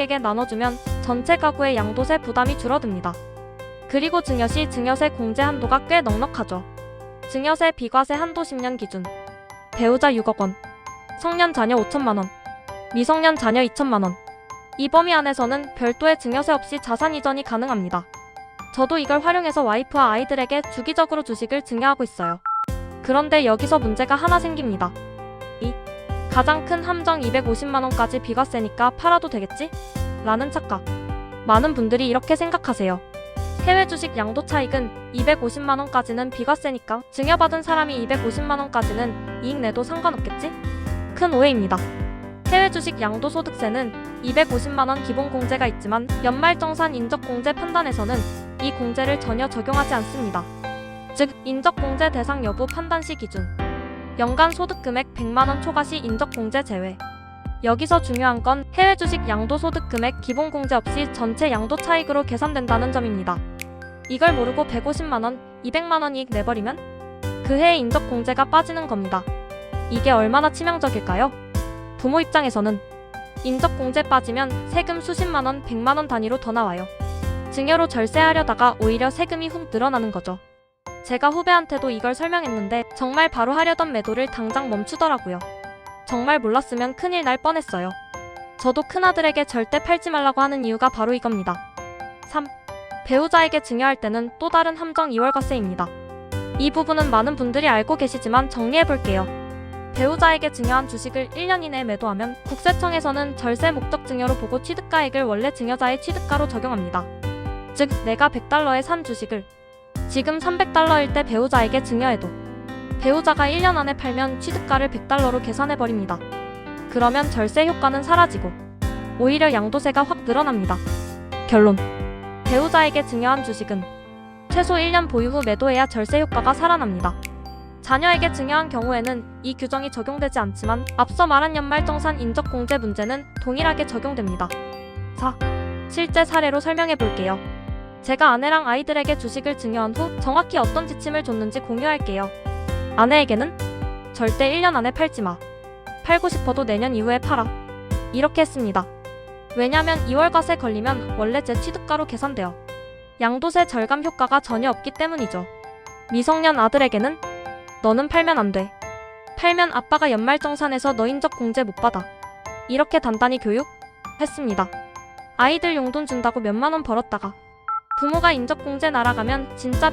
에게 나눠주면 전체 가구의 양도세 부담이 줄어듭니다. 그리고 증여시 증여세 공제 한도가 꽤 넉넉하죠. 증여세 비과세 한도 10년 기준. 배우자 6억 원. 성년 자녀 5천만 원. 미성년 자녀 2천만 원. 이 범위 안에서는 별도의 증여세 없이 자산 이전이 가능합니다. 저도 이걸 활용해서 와이프와 아이들에게 주기적으로 주식을 증여하고 있어요. 그런데 여기서 문제가 하나 생깁니다. 이 가장 큰 함정 250만원까지 비과세니까 팔아도 되겠지? 라는 착각. 많은 분들이 이렇게 생각하세요. 해외 주식 양도 차익은 250만원까지는 비과세니까 증여받은 사람이 250만원까지는 이익 내도 상관없겠지? 큰 오해입니다. 해외 주식 양도소득세는 250만원 기본 공제가 있지만 연말정산 인적공제 판단에서는 이 공제를 전혀 적용하지 않습니다. 즉, 인적공제 대상 여부 판단 시 기준. 연간 소득 금액 100만원 초과 시 인적공제 제외. 여기서 중요한 건 해외 주식 양도 소득 금액 기본 공제 없이 전체 양도 차익으로 계산된다는 점입니다. 이걸 모르고 150만원, 200만원 이익 내버리면 그 해의 인적공제가 빠지는 겁니다. 이게 얼마나 치명적일까요? 부모 입장에서는 인적공제 빠지면 세금 수십만원, 백만원 단위로 더 나와요. 증여로 절세하려다가 오히려 세금이 훅 늘어나는 거죠. 제가 후배한테도 이걸 설명했는데 정말 바로 하려던 매도를 당장 멈추더라고요. 정말 몰랐으면 큰일 날 뻔했어요. 저도 큰아들에게 절대 팔지 말라고 하는 이유가 바로 이겁니다. 3. 배우자에게 증여할 때는 또 다른 함정 2월과세입니다. 이 부분은 많은 분들이 알고 계시지만 정리해 볼게요. 배우자에게 증여한 주식을 1년 이내에 매도하면 국세청에서는 절세 목적 증여로 보고 취득가액을 원래 증여자의 취득가로 적용합니다. 즉, 내가 100달러에 산 주식을 지금 300달러일 때 배우자에게 증여해도 배우자가 1년 안에 팔면 취득가를 100달러로 계산해버립니다. 그러면 절세 효과는 사라지고 오히려 양도세가 확 늘어납니다. 결론. 배우자에게 증여한 주식은 최소 1년 보유 후 매도해야 절세 효과가 살아납니다. 자녀에게 증여한 경우에는 이 규정이 적용되지 않지만 앞서 말한 연말정산 인적공제 문제는 동일하게 적용됩니다. 4. 실제 사례로 설명해 볼게요. 제가 아내랑 아이들에게 주식을 증여한 후 정확히 어떤 지침을 줬는지 공유할게요. 아내에게는 절대 1년 안에 팔지 마. 팔고 싶어도 내년 이후에 팔아. 이렇게 했습니다. 왜냐면 2월 과세 걸리면 원래 제 취득가로 계산돼요. 양도세 절감 효과가 전혀 없기 때문이죠. 미성년 아들에게는 너는 팔면 안 돼. 팔면 아빠가 연말정산에서 너 인적 공제 못 받아. 이렇게 단단히 교육 했습니다. 아이들 용돈 준다고 몇만 원 벌었다가 부모가 인적 공제 날아가면 진짜